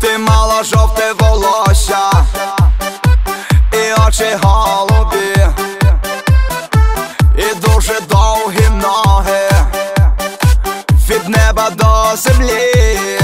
Ти мала жовте волосся і очі голубі, і дуже довгі ноги від неба до землі.